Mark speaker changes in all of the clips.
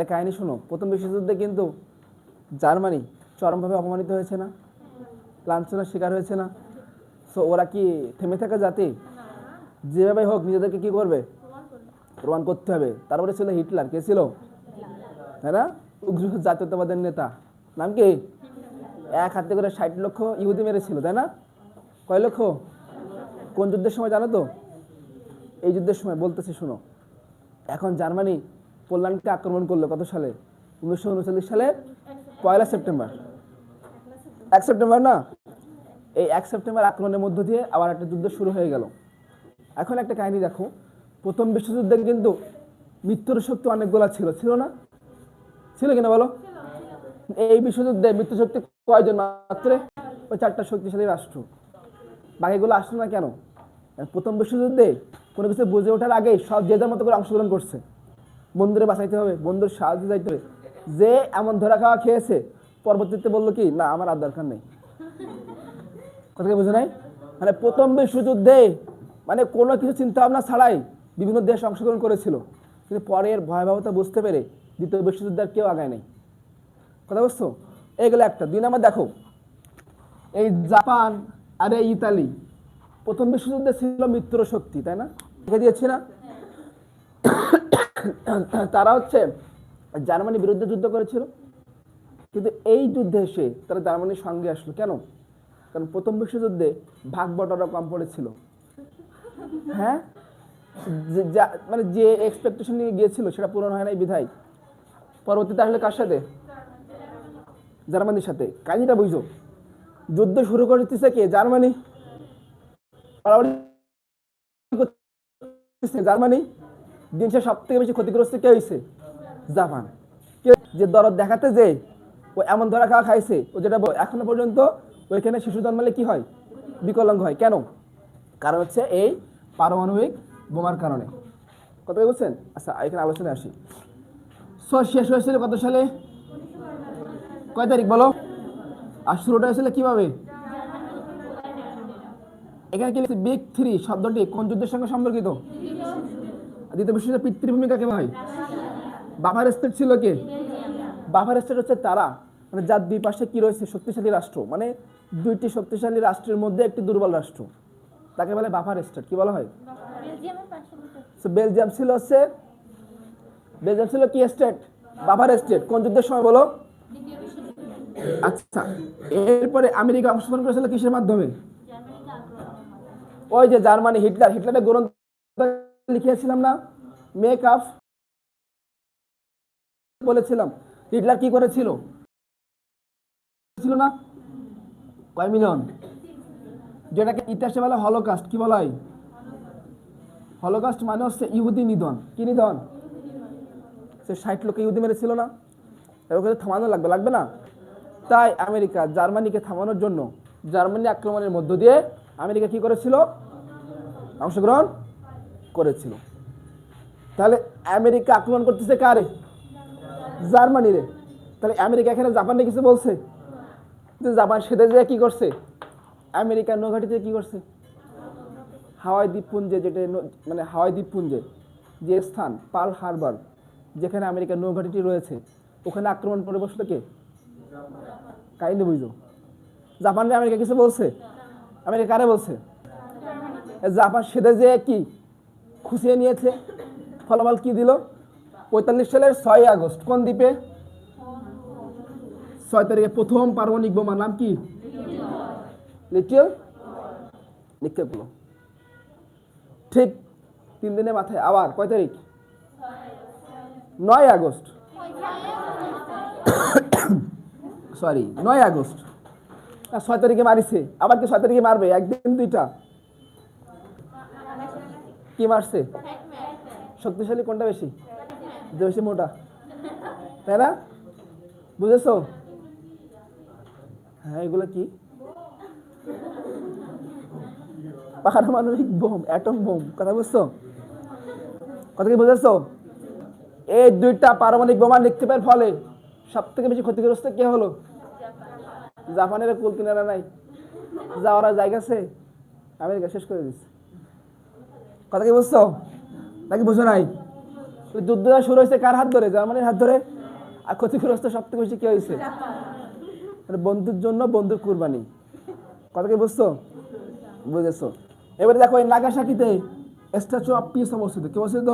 Speaker 1: একটা কাহিনী শোনো। প্রথম বিশ্বযুদ্ধে কিন্তু জার্মানি চরমভাবে অপমানিত হয়েছে না? লাঞ্ছনার শিকার হয়েছে না? সো ওরা কি থেমে থাকা জাতি? যেভাবে হোক, নিজেদেরকে কি করবে? প্রমাণ করতে হবে। তারপরে ছিল হিটলার। কে ছিল? তাই না? উগ্র জাতীয়তাবাদের নেতা। নাম কি? এক হাতে করে ষাট লক্ষ ইহুদি মেরেছিল, তাই না? কয় লক্ষ? কোন যুদ্ধের সময় জানো তো? এই যুদ্ধের সময় বলতেছি, শোনো। এখন জার্মানি পোল্যান্ডকে আক্রমণ করল কত সালে? উনিশশো উনচল্লিশ সালে পয়লা সেপ্টেম্বর। এক সেপ্টেম্বর না? এই এক সেপ্টেম্বর আক্রমণের মধ্য দিয়ে আবার একটা যুদ্ধ শুরু হয়ে গেল। এখন একটা কাহিনী দেখো। প্রথম বিশ্বযুদ্ধে কিন্তু মৃত্যুর শক্তি অনেকগুলো ছিল। ছিল না? ছিল কিনা বলো? এই বিশ্বযুদ্ধে মৃত্যু শক্তি কয়জন মাত্র? ওই চারটা শক্তিশালী রাষ্ট্র। বাকিগুলো আসলো না কেন? প্রথম বিশ্বযুদ্ধে কোনো কিছু বুঝে ওঠার আগেই সব যে যার মতো করে অংশগ্রহণ করছে। বন্ধুরে বাঁচাইতে হবে, বন্ধুর সাহায্য যাইতে হবে। যে এমন ধরা খাওয়া খেয়েছে, পরবর্তীতে বলল কি, না, আমার আর দরকার নেই। কথাকে বুঝে নাই? মানে প্রথম বিশ্বযুদ্ধে মানে কোনো কিছু চিন্তা ভাবনা ছাড়াই বিভিন্ন দেশ অংশগ্রহণ করেছিল। কিন্তু পরের ভয়াবহতা বুঝতে পেরে দ্বিতীয় বিশ্বযুদ্ধে আর কেউ আগায় নেই। কথা বুঝছ? এইগুলো একটা। দুই নাম্বার দেখো, এই জাপান আর এই ইতালি, প্রথম বিশ্বযুদ্ধে ছিল মিত্র শক্তি তাই না? দিয়েছি না? তারা হচ্ছে জার্মানির বিরুদ্ধে যুদ্ধ করেছিল। কিন্তু এই যুদ্ধে এসে তারা জার্মানির সঙ্গে আসলো। কেন? কারণ প্রথম বিশ্বযুদ্ধে ভাগ বটারা কম পড়েছিল। হ্যাঁ? মানে যে এক্সপেকটেশন নিয়ে গিয়েছিল সেটা পূরণ হয় নাই বিধায়। পরবর্তীতে আসলে কার সাথে? জার্মানির সাথে। কাহিনীটা বুঝো। যুদ্ধ শুরু করতেছে কে? জার্মানি। জার্মানি। দিন সব থেকে বেশি ক্ষতিগ্রস্ত কে হয়েছে জাপান। কে যে দরদ দেখাতে যে ও এমন ধরা খাওয়া খাইছে, ও যেটা এখনও পর্যন্ত ওইখানে শিশু জন্মালে কি হয়? বিকলাঙ্গ হয়। কেন? কারণ হচ্ছে এই পারমাণবিক বোমার কারণে। কথা বলছেন? আচ্ছা এখানে আলোচনায় আসি। সো শেষ হয়েছিল কত সালে? কয় তারিখ বলো? আর শুরুটা হয়েছিল কীভাবে? এখানে কি বিগ থ্রি শব্দটি কোন যুদ্ধের সঙ্গে সম্পর্কিত? দ্বিতীয় বিশ্বযুদ্ধে পিতৃভূমি কাকে বলা হয় বাফার স্টেট ছিল কে? বাফার স্টেট হচ্ছে তারা। মানে যার দুই পাশে কি রয়েছে? শক্তিশালী রাষ্ট্র। মানে দুইটি শক্তিশালী রাষ্ট্রের মধ্যে একটি দুর্বল রাষ্ট্র। তাকে বলে বাফার স্টেট কি বলা হয়? বেলজিয়াম ছিল হচ্ছে বেলজিয়াম ছিল কি স্টেট বাফার স্টেট কোন যুদ্ধের সময় বলো? আচ্ছা এরপরে আমেরিকা অংশগ্রহণ করেছিল কিসের মাধ্যমে? ওই যে জার্মানি, হিটলার। হিটলারের গ্রন্থ লিখিয়েছিলাম না। মেক আপ বলেছিলাম। হিটলার কি করেছিল? ছিল না? কয় মিলিয়ন যেটাকে ইতিহাসে বলা হলোকাস্ট কি বলা? হয় হলোকাস্ট মানে হচ্ছে ইহুদি নিধন। কি নিধন? সে ষাট লোক ইহুদি মেরেছিল না। তাই থামানো লাগবে লাগবে না? তাই আমেরিকা জার্মানিকে থামানোর জন্য জার্মানি আক্রমণের মধ্য দিয়ে আমেরিকা কি করেছিল? অংশগ্রহণ করেছিল। তাহলে আমেরিকা আক্রমণ করতেছে কারে? জার্মানি রে তাহলে আমেরিকা এখানে জাপানে কিছু বলছে? জাপান সেদে যে কি করছে? আমেরিকার নৌঘাটিতে কি করছে? হাওয়াই দ্বীপপুঞ্জে যেটা মানে হাওয়াই দ্বীপপুঞ্জে যে স্থান, পার্ল হারবার, যেখানে আমেরিকার নৌঘাটিটি রয়েছে, ওখানে আক্রমণ করে বসল কে? কাহিনী বুঝো। জাপানে আমেরিকা কিছু বলছে? আমেরিকা কারে বলছে? জাপান সেদে যে কি খুশিয়ে নিয়েছে। ফলাফল কি দিল? পঁয়তাল্লিশ সালের ছয় আগস্ট, কোন দ্বীপে? ছয় তারিখে প্রথম পারমাণবিক বোমার নাম কি? লিটিল? নিক্ষেপগুলো ঠিক তিন দিনের মাথায় আবার কয় তারিখ? নয় আগস্ট। সরি নয় আগস্ট। ছয় তারিখে মারিছে। আবার কি ছয় তারিখে মারবে? একদিন দুইটা। কি মারছে? শক্তিশালী কোনটা বেশি? যে বেশি মোটা। তাই না? বুঝেছ? হ্যাঁ এগুলো কি? পারমাণবিক বোম, অ্যাটম বোম, কথা বুঝছ? কথা কি বুঝেছ? এই দুইটা পারমাণবিক বোমা নিক্ষেপের ফলে সব থেকে বেশি ক্ষতিগ্রস্ত কে হলো? জাপানের কুল কিনারা নাই। যাওয়ার জায়গা আছে? আমেরিকা, শেষ করে দিচ্ছে কথা কি বুঝছ? নাকি বুঝো নাই? যুদ্ধটা শুরু হয়েছে কার হাত ধরে? জার্মানির হাত ধরে? আর ক্ষতিগ্রস্ত সব থেকে বেশি কি হয়েছে? বন্ধুর জন্য বন্ধুর কুরবানি। কথা কি বুঝছ? বুঝেছ? এবারে দেখো এই নাগাসাকিতে স্ট্যাচু অফ পিস অবস্থিত। কি অবস্থিত?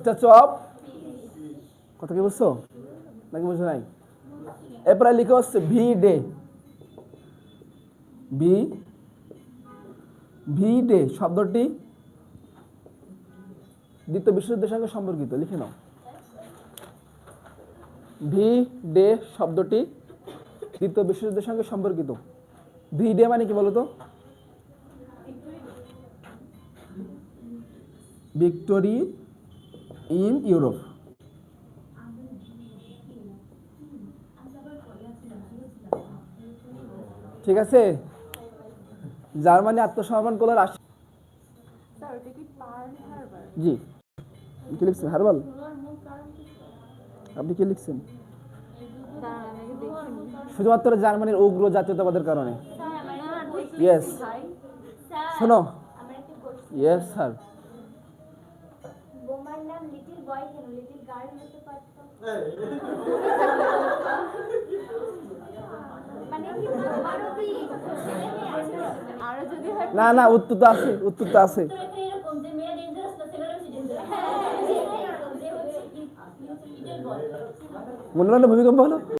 Speaker 1: স্ট্যাচু অফ কথা কি বুঝছ? নাকি বুঝো নাই? এরপরে লিখে হচ্ছে V day V V day শব্দটি দ্বিতীয় বিশ্বযুদ্ধের সঙ্গে সম্পর্কিত, লিখে নাও। ভি ডে শব্দটি দ্বিতীয় বিশ্বযুদ্ধের সঙ্গে সম্পর্কিত। ভি ডে মানে কি বলতো? ভিক্টোরি ইন ইউরোপ ঠিক আছে? জার্মানি আত্মসমর্পণ করল রাশিয়া জি। কি লিখছেন? হারবাল আপনি কি লিখছেন? শুধুমাত্র জার্মানির উগ্র জাতীয়তাবাদের কারণে। ইয়েস শোনো। ইয়েস স্যার
Speaker 2: মানে
Speaker 1: না না উত্তর তো আছে উত্তর তো আছে। মনে হলো ভূমিকম্প হলো?